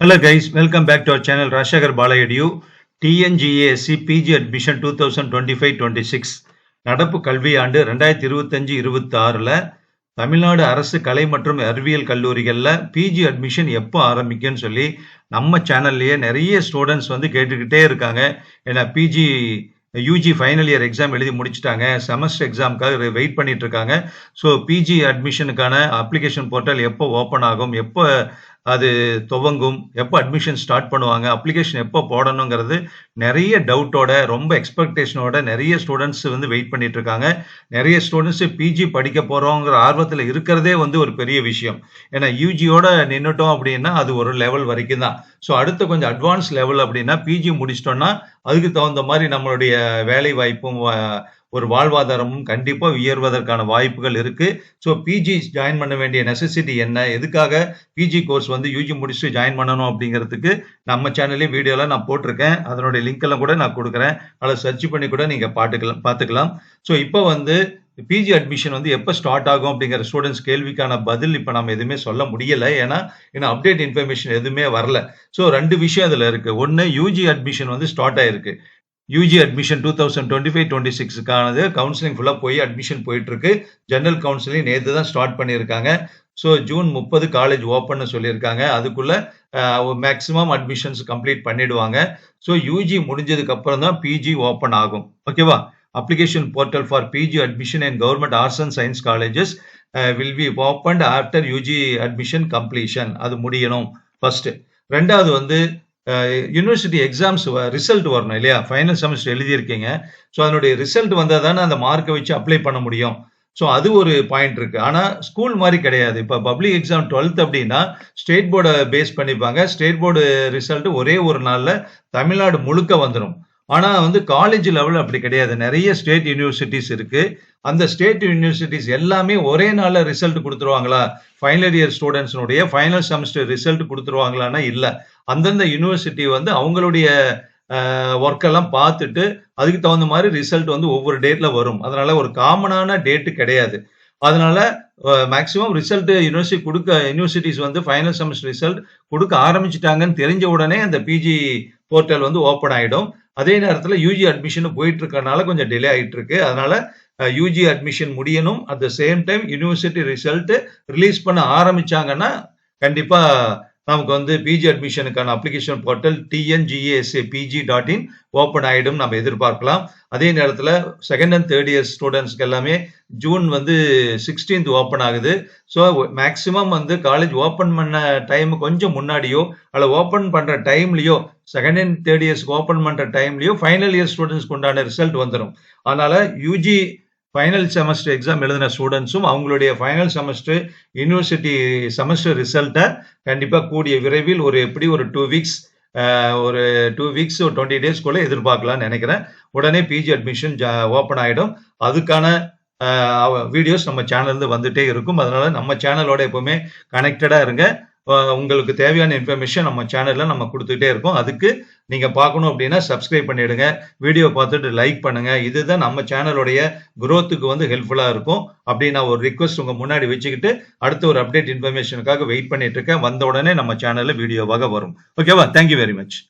Hello guys, welcome back to our channel Rashakar Balayedu. TNGASC PG admission 2025-26 நடப்பு கல்வியாண்டு ரெண்டாயிரத்தி இருபத்தஞ்சு இருபத்தி தமிழ்நாடு அரசு கலை மற்றும் அறிவியல் கல்லூரிகளில் பிஜி அட்மிஷன் எப்போ ஆரம்பிக்கும்னு சொல்லி நம்ம சேனல்லையே நிறைய ஸ்டூடெண்ட்ஸ் வந்து கேட்டுக்கிட்டே இருக்காங்க ஏன்னா PG UG final year exam எழுதி முடிச்சிட்டாங்க. செமஸ்டர் எக்ஸாமுக்காக வெயிட் பண்ணிட்டு இருக்காங்க ஸோ பிஜி அட்மிஷனுக்கான அப்ளிகேஷன் போர்ட்டல் எப்போ ஓப்பன் ஆகும்? எப்போ அது துவங்கும்? எப்போ அட்மிஷன் ஸ்டார்ட் பண்ணுவாங்க? அப்ளிகேஷன் எப்போ போடணுங்கிறது நிறைய டவுட்டோட ரொம்ப எக்ஸ்பெக்டேஷனோட நிறைய ஸ்டூடெண்ட்ஸ் வந்து வெயிட் பண்ணிட்டு இருக்காங்க நிறைய ஸ்டூடெண்ட்ஸ் பிஜி படிக்க போகிறோங்கிற ஆர்வத்தில் இருக்கிறதே வந்து ஒரு பெரிய விஷயம். ஏன்னா யூஜியோட நின்றுட்டோம் அப்படின்னா அது ஒரு லெவல் வரைக்கும் தான். ஸோ அடுத்த கொஞ்சம் அட்வான்ஸ் லெவல் அப்படின்னா பிஜி முடிச்சிட்டோம்னா அதுக்கு தகுந்த மாதிரி நம்மளுடைய வேலை வாய்ப்பும் வா- ஒரு வாழ்வாதாரமும் கண்டிப்பாக உயர்வதற்கான வாய்ப்புகள் இருக்குது ஸோ பிஜி ஜாயின் பண்ண வேண்டிய நெசசிட்டி என்ன? எதுக்காக பிஜி கோர்ஸ் வந்து யூஜி முடிச்சுட்டு ஜாயின் பண்ணணும் அப்படிங்கிறதுக்கு நம்ம சேனல்லே வீடியோலாம் நான் போட்டிருக்கேன். அதனுடைய லிங்க் எல்லாம் கூட நான் கொடுக்குறேன். அதை சர்ச் பண்ணி கூட நீங்கள் பாட்டுக்கலாம் பார்த்துக்கலாம். ஸோ இப்போ வந்து பிஜி அட்மிஷன் வந்து எப்போ ஸ்டார்ட் ஆகும் அப்படிங்கிற ஸ்டூடெண்ட்ஸ் கேள்விக்கான பதில் இப்போ நம்ம எதுவுமே சொல்ல முடியலை. ஏன்னா இன்னும் அப்டேட் இன்ஃபர்மேஷன் எதுவுமே வரல. ஸோ ரெண்டு விஷயம் அதில் இருக்கு. ஒன்று யூஜி அட்மிஷன் வந்து ஸ்டார்ட் ஆயிருக்கு. UG admission two thousand twenty five twenty சிக்ஸ்க்கானது counselling ஃபுல்லாக போய் அட்மிஷன் போயிட்டு ஜென்ரல் கவுன்சிலிங் நேற்று தான் ஸ்டார்ட் பண்ணியிருக்காங்க. ஸோ ஜூன் முப்பது காலேஜ் ஓப்பன்னு சொல்லியிருக்காங்க. அதுக்குள்ளே மேக்ஸிமம் அட்மிஷன்ஸ் கம்ப்ளீட் பண்ணிடுவாங்க. ஸோ யூஜி முடிஞ்சதுக்கு அப்புறம் தான் பிஜி ஓப்பன் ஆகும். ஓகேவா application portal for PG admission and government arts and science colleges will be opened after UG admission completion அது முடியணும். ஃபர்ஸ்ட் ரெண்டாவது வந்து யூனிவர்சிட்டி எக்ஸாம்ஸ் ரிசல்ட் வரணும் இல்லையா? ஃபைனல் செமஸ்டர் எழுதியிருக்கீங்க. ஸோ அதனுடைய ரிசல்ட் வந்தால் தானே அந்த மார்க்கை வச்சு அப்ளை பண்ண முடியும். ஸோ அது ஒரு பாயிண்ட் இருக்கு. ஆனால் ஸ்கூல் மாதிரி கிடையாது. இப்போ பப்ளிக் எக்ஸாம் டுவெல்த் அப்படின்னா ஸ்டேட் போர்டை பேஸ் பண்ணிப்பாங்க. ஸ்டேட் போர்டு ரிசல்ட் ஒரே ஒரு நாளில் தமிழ்நாடு முழுக்க வந்துடும் ஆனால் வந்து காலேஜ் லெவல் அப்படி கிடையாது. நிறைய ஸ்டேட் யூனிவர்சிட்டிஸ் இருக்கு. அந்த ஸ்டேட் யூனிவர்சிட்டிஸ் எல்லாமே ஒரே நாளில் ரிசல்ட் கொடுத்துருவாங்களா? ஃபைனல் இயர் ஸ்டூடெண்ட்ஸினுடைய ஃபைனல் செமஸ்டர் ரிசல்ட் கொடுத்துருவாங்களான்னா இல்லை. அந்தந்த யூனிவர்சிட்டி வந்து அவங்களுடைய ஒர்க்கெல்லாம் பார்த்துட்டு அதுக்கு தகுந்த மாதிரி ரிசல்ட் வந்து ஒவ்வொரு டேட்ல வரும். அதனால ஒரு காமனான டேட்டு கிடையாது. அதனால மேக்சிமம் ரிசல்ட் யூனிவர்சிட்டி கொடுக்க யூனிவர்சிட்டிஸ் வந்து ஃபைனல் செமஸ்டர் ரிசல்ட் கொடுக்க ஆரம்பிச்சிட்டாங்கன்னு தெரிஞ்ச உடனே அந்த பிஜி போர்ட்டல் வந்து ஓப்பன் ஆகிடும் அதே நேரத்தில் யூஜி அட்மிஷன் போயிட்டு இருக்கறனால கொஞ்சம் டிலே ஆகிட்டு இருக்கு அதனால யூஜி அட்மிஷன் முடியணும். At the same time university result release பண்ண ஆரம்பிச்சாங்கன்னா கண்டிப்பாக நமக்கு வந்து PG அட்மிஷனுக்கான application portal TNGASA PG dot in open ஆகிடும் நம்ம எதிர்பார்க்கலாம். அதே நேரத்தில் செகண்ட் அண்ட் தேர்ட் இயர் ஸ்டூடெண்ட்ஸ்க்கு எல்லாமே ஜூன் வந்து சிக்ஸ்டீன்த் ஓப்பன் ஆகுது. ஸோ மேக்ஸிமம் வந்து காலேஜ் ஓப்பன் பண்ண டைம் கொஞ்சம் முன்னாடியோ அல்ல ஓப்பன் பண்ணுற டைம்லையோ செகண்ட் அண்ட் தேர்ட் இயர்ஸ்க்கு ஓப்பன் பண்ணுற டைம்லையோ ஃபைனல் இயர் ஸ்டூடெண்ட்ஸ்க்கு உண்டான ரிசல்ட் வந்துடும் அதனால் யூஜி ஃபைனல் செமஸ்டர் எக்ஸாம் எழுதின ஸ்டூடெண்ட்ஸும் அவங்களுடைய ஃபைனல் செமஸ்டர் யூனிவர்சிட்டி செமஸ்டர் ரிசல்ட்டை கண்டிப்பாக கூடிய விரைவில் ஒரு எப்படி ஒரு டூ வீக்ஸ் ஒரு டூ வீக்ஸ் ஒரு டுவெண்ட்டி டேஸ்க்குள்ளே எதிர்பார்க்கலாம்னு நினைக்கிறேன். உடனே பிஜி அட்மிஷன் ஓப்பன் ஆகிடும் அதுக்கான வீடியோஸ் நம்ம சேனல்ல வந்துட்டே இருக்கும். அதனால நம்ம சேனலோட எப்பவுமே கனெக்டடாக இருங்க. உங்களுக்கு தேவையான இன்ஃபர்மேஷன் நம்ம சேனலில் நம்ம கொடுத்துட்டே இருக்கோம். அதுக்கு நீங்கள் பார்க்கணும் அப்படின்னா சப்ஸ்கிரைப் பண்ணிடுங்க. வீடியோ பார்த்துட்டு லைக் பண்ணுங்கள் இதுதான் நம்ம சேனலுடைய குரோத்துக்கு வந்து ஹெல்ப்ஃபுல்லாக இருக்கும். அப்படி நான் ஒரு ரிக்வஸ்ட் உங்கள் முன்னாடி வச்சுக்கிட்டு அடுத்த ஒரு அப்டேட் இன்ஃபர்மேஷனுக்காக வெயிட் பண்ணிட்டு இருக்கேன். வந்த உடனே நம்ம சேனலில் வீடியோவாக வரும். ஓகேவா தேங்க்யூ வெரி மச்